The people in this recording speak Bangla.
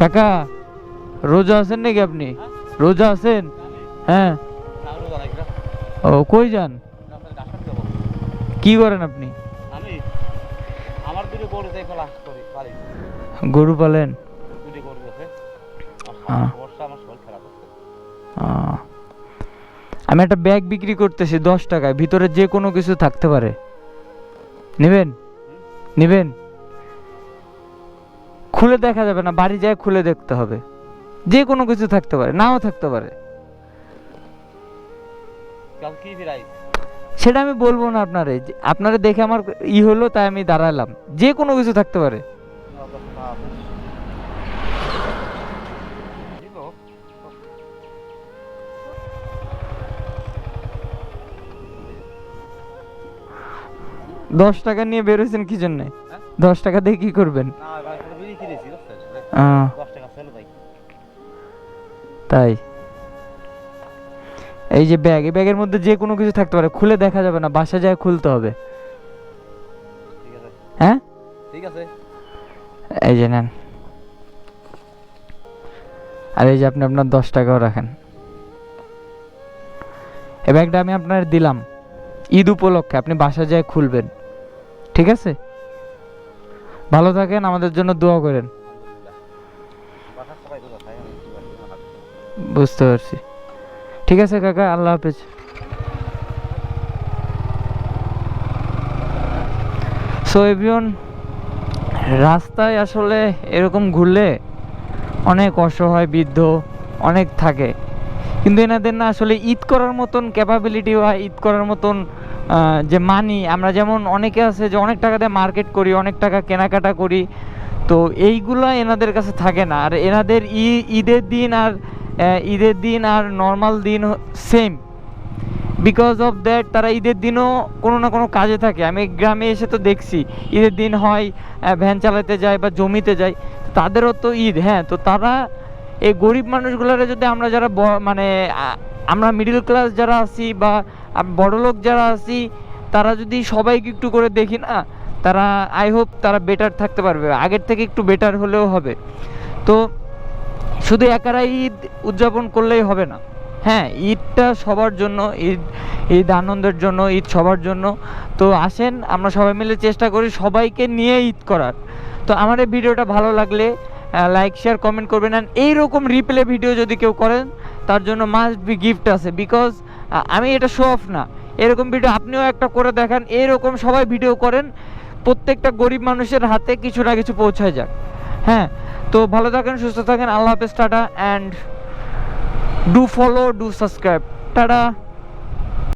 কাকা রোজা আছেন নাকি আপনি? রোজা আছেন? হ্যাঁ। ও কই যান? কি করেন আপনি? গরু পালেন? হ্যাঁ। আমি একটা ব্যাগ বিক্রি করতেছি দশ টাকায়। ভিতরে যে কোনো কিছু থাকতে পারে। নেবেন? নেবেন? খুলে দেখা যাবে না বাড়ি যায় খুলে দেখতে হবে। যে কোনো কিছু থাকতে পারে নাও থাকতে পারে। সেটা আমি বলব না আপনারে আপনারে দেখে আমার ই হলো তাই আমি দাঁড়ালাম। যে কোনো কিছু থাকতে পারে। দশ টাকা নিয়ে বেরোছেন কি জন্যে? হ্যাঁ? দশ টাকা দিয়ে কি করবেন? তাই? এই যে ব্যাগ, এই ব্যাগের মধ্যে যে কোনো কিছু থাকতে পারে, খুলে দেখা যাবে না, বাসা যায় খুলতে হবে। হ্যাঁ? ঠিক আছে এই যে নেন। আর এই যে আপনি আপনার দশ টাকাও রাখেন। এই ব্যাগটা আমি আপনার দিলাম। ঈদ উপলক্ষে, আপনি বাসা যায় খুলবেন। ঠিক আছে? ভালো থাকেন, আমাদের জন্য দোয়া করেন। বুঝতে পারছি। ঠিক আছে কাকা, আল্লাহ হাফেজ। সো এভরিওন রাস্তায় আসলে এরকম ঘুরলে অনেক অসহায়, বৃদ্ধ অনেক থাকে। কিন্তু এনাদের না আসলে ঈদ করার মতন ক্যাপাবিলিটি বা ঈদ করার মতন যে মানি আমরা যেমন অনেকে আছে যে অনেক টাকা দিয়ে মার্কেট করি, অনেক টাকা কেনাকাটা করি, তো এইগুলো এনাদের কাছে থাকে না। আর এনাদের ঈদের দিন আর ঈদের দিন আর নর্মাল দিন সেম বিকজ অফ দ্যাট তারা ঈদের দিনও কোনো না কোনো কাজে থাকে। আমি গ্রামে এসে তো দেখছি, ঈদের দিন হয় ভ্যান চালাতে যায় বা জমিতে যায়, তাদেরও তো ঈদ হ্যাঁ তো তারা এই গরিব মানুষগুলোরে যদি আমরা যারা মানে আমরা মিডিল ক্লাস যারা আছি বা বড় লোক যারা আছি, তারা যদি সবাইকে একটু করে দেখি না, তারা আই হোপ তারা বেটার থাকতে পারবে। আগের থেকে একটু বেটার হলেও হবে। তো, শুধু একারা ঈদ উদযাপন করলেই হবে না। হ্যাঁ ঈদটা সবার জন্য, ঈদ ঈদ আনন্দের জন্য, ঈদ সবার জন্য। তো আসেন, আমরা সবাই মিলে চেষ্টা করি সবাইকে নিয়ে ঈদ করার। তো আমার এই ভিডিওটা ভালো লাগলে লাইক শেয়ার কমেন্ট করবেন। অ্যান্ড এইরকম রিপ্লে ভিডিও যদি কেউ করেন, তার জন্য মাস্ট বি গিফট আছে। বিকজ আমি এটা শো অফ না। এরকম ভিডিও আপনিও একটা করে দেখান, এরকম সবাই ভিডিও করেন, প্রত্যেকটা গরিব মানুষের হাতে কিছু না কিছু পৌঁছায় যাক। হ্যাঁ তো ভালো থাকেন, সুস্থ থাকেন, আল্লাহ হাফেজ, tata and do follow do subscribe tata.